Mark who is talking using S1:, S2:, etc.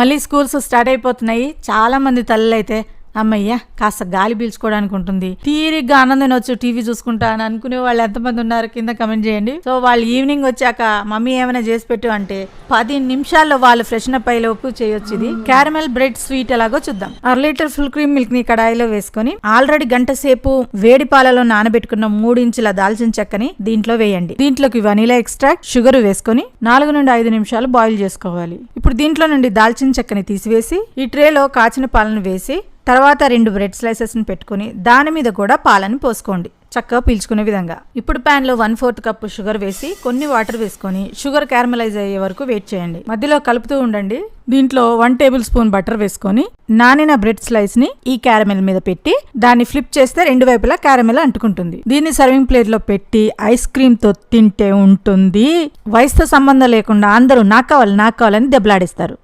S1: మళ్ళీ schools start అయిపోతున్నాయి. చాలామంది తల్లులు అయితే అమ్మయ్య కాస్త గాలి పీల్చుకోవడానికి ఉంటుంది. తీరిగ్గా ఆనందం వచ్చు టీవీ చూసుకుంటా అని అనుకునే వాళ్ళు ఎంతమంది ఉన్నారు కింద కమెంట్ చేయండి. సో వాళ్ళు ఈవినింగ్ వచ్చాక మమ్మీ ఏమైనా చేసి పెట్టు అంటే పది నిమిషాల్లో వాళ్ళు ఫ్రెష్ అప్ అయ్యేలోపు చేయొచ్చు ఇది. క్యారమెల్ బ్రెడ్ స్వీట్ ఎలాగో చూద్దాం. అర లీటర్ ఫుల్ క్రీమ్ మిల్క్ని కడాయిలో వేసుకొని ఆల్రెడీ గంట సేపు వేడి పాలలో నానబెట్టుకున్న మూడు ఇంచుల దాల్చిన చెక్కని దీంట్లో వేయండి. దీంట్లోకి వనీలా ఎక్స్ట్రాక్ట్ షుగర్ వేసుకొని నాలుగు నుండి ఐదు నిమిషాలు బాయిల్ చేసుకోవాలి. ఇప్పుడు దీంట్లో నుండి దాల్చిన చెక్కని తీసివేసి ఈ ట్రేలో కాచిన పాలను వేసి తర్వాత రెండు బ్రెడ్ స్లైసెస్ని పెట్టుకుని దాని మీద కూడా పాలను పోసుకోండి. చక్కగా పీల్చుకునే విధంగా. ఇప్పుడు ప్యాన్లో వన్ ఫోర్త్ కప్పు షుగర్ వేసి కొన్ని వాటర్ వేసుకొని షుగర్ క్యారమలైజ్ అయ్యే వరకు వెయిట్ చేయండి. మధ్యలో కలుపుతూ ఉండండి. దీంట్లో వన్ టేబుల్ స్పూన్ బటర్ వేసుకొని నానిన బ్రెడ్ స్లైస్ని ఈ క్యారమెల్ మీద పెట్టి దాన్ని ఫ్లిప్ చేస్తే రెండు వైపులా క్యారమెల్ అంటుకుంటుంది. దీన్ని సర్వింగ్ ప్లేట్లో పెట్టి ఐస్ క్రీమ్తో తింటే ఉంటుంది. వయసుతో సంబంధం లేకుండా అందరూ నాకు కావాలి నాకు కావాలని దెబ్బలాడిస్తారు.